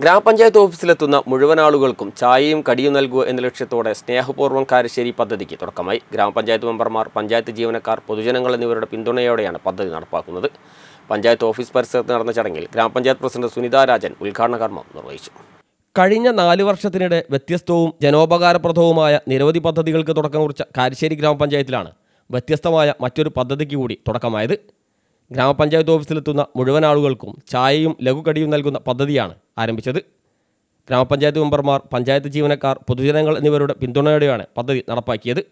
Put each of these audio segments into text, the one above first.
ഗ്രാമപഞ്ചായത്ത് ഓഫീസിലെത്തുന്ന മുഴുവൻ ആളുകൾക്കും ചായയും കടിയും നൽകുക എന്ന ലക്ഷ്യത്തോടെ സ്നേഹപൂർവം കാരശ്ശേരി പദ്ധതിക്ക് തുടക്കമായി. ഗ്രാമപഞ്ചായത്ത് മെമ്പർമാർ പഞ്ചായത്ത് ജീവനക്കാർ പൊതുജനങ്ങൾ എന്നിവരുടെ പിന്തുണയോടെയാണ് പദ്ധതി നടപ്പാക്കുന്നത്. പഞ്ചായത്ത് ഓഫീസ് പരിസരത്ത് നടന്ന ചടങ്ങിൽ ഗ്രാമപഞ്ചായത്ത് പ്രസിഡന്റ് സുനിതാ രാജൻ ഉദ്ഘാടന കർമ്മം നിർവഹിച്ചു. കഴിഞ്ഞ നാല് വർഷത്തിനിടെ വ്യത്യസ്തവും ജനോപകാരപ്രദവുമായ നിരവധി പദ്ധതികൾക്ക് തുടക്കം കുറിച്ച കാരശ്ശേരി ഗ്രാമപഞ്ചായത്തിലാണ് വ്യത്യസ്തമായ മറ്റൊരു പദ്ധതിക്ക് കൂടി തുടക്കമായത്. ഗ്രാമപഞ്ചായത്ത് ഓഫീസിലെത്തുന്ന മുഴുവൻ ആളുകൾക്കും ചായയും ലഘുകടിയും നൽകുന്ന പദ്ധതിയാണ് ആരംഭിച്ചത്. ഗ്രാമപഞ്ചായത്ത് മെമ്പർമാർ പഞ്ചായത്ത് ജീവനക്കാർ പൊതുജനങ്ങൾ എന്നിവരുടെ പിന്തുണയോടെയാണ് പദ്ധതി നടപ്പാക്കിയത്.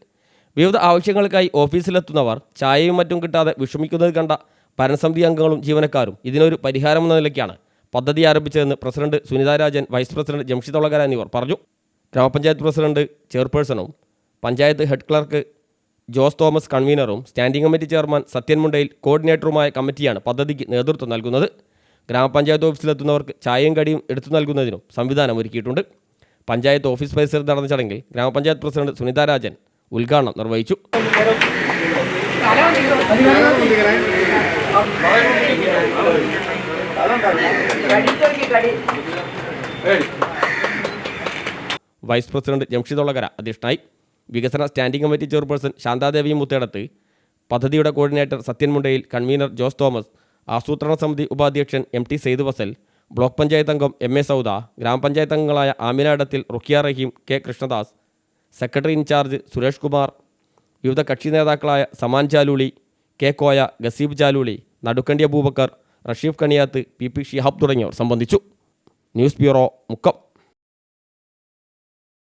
വിവിധ ആവശ്യങ്ങൾക്കായി ഓഫീസിലെത്തുന്നവർ ചായയും മറ്റും കിട്ടാതെ വിഷമിക്കുന്നത് കണ്ട ഭരണസമിതി അംഗങ്ങളും ജീവനക്കാരും ഇതിനൊരു പരിഹാരമെന്ന നിലയ്ക്കാണ് പദ്ധതി ആരംഭിച്ചതെന്ന് president Sunitha Rajan vice president Jamshid Olakara എന്നിവർ പറഞ്ഞു. ഗ്രാമപഞ്ചായത്ത് പ്രസിഡന്റ് ചെയർപേഴ്സണും panchayat head clerk Jose Thomas കൺവീനറും standing committee chairman Sathyan Mundayil കോർഡിനേറ്ററുമായ കമ്മിറ്റിയാണ് പദ്ധതിക്ക് നേതൃത്വം നൽകുന്നത്. ഗ്രാമപഞ്ചായത്ത് ഓഫീസിലെത്തുന്നവർക്ക് ചായയും കടിയും എടുത്തു നൽകുന്നതിനും സംവിധാനം ഒരുക്കിയിട്ടുണ്ട്. പഞ്ചായത്ത് ഓഫീസ് പരിസരത്ത് നടന്ന ചടങ്ങിൽ ഗ്രാമപഞ്ചായത്ത് പ്രസിഡന്റ് സുനിതാ രാജൻ ഉദ്ഘാടനം നിർവഹിച്ചു. വൈസ് പ്രസിഡന്റ് ജംഷിദ് ഒളകര അധ്യക്ഷനായി. വികസന standing committee chairperson Shanthadevi Muthedath പദ്ധതിയുടെ കോർഡിനേറ്റർ സത്യൻ മുണ്ടയിൽ കൺവീനർ ജോസ് തോമസ് ആസൂത്രണ സമിതി ഉപാധ്യക്ഷൻ M T Sayed Vasal block panchayat അംഗം എം എ സൗദ ഗ്രാമപഞ്ചായത്ത് അംഗങ്ങളായ Amina Edathil Rukhiya Raheem K Krishnadas secretary in charge Suresh Kumar വിവിധ കക്ഷി നേതാക്കളായ Saman Chaluli K Koya Gaseeb Chaluli Nadukkandi Abubakar Rasheef Kaniyath P P Shihab തുടങ്ങിയവർ സംബന്ധിച്ചു. News bureau Mukkam.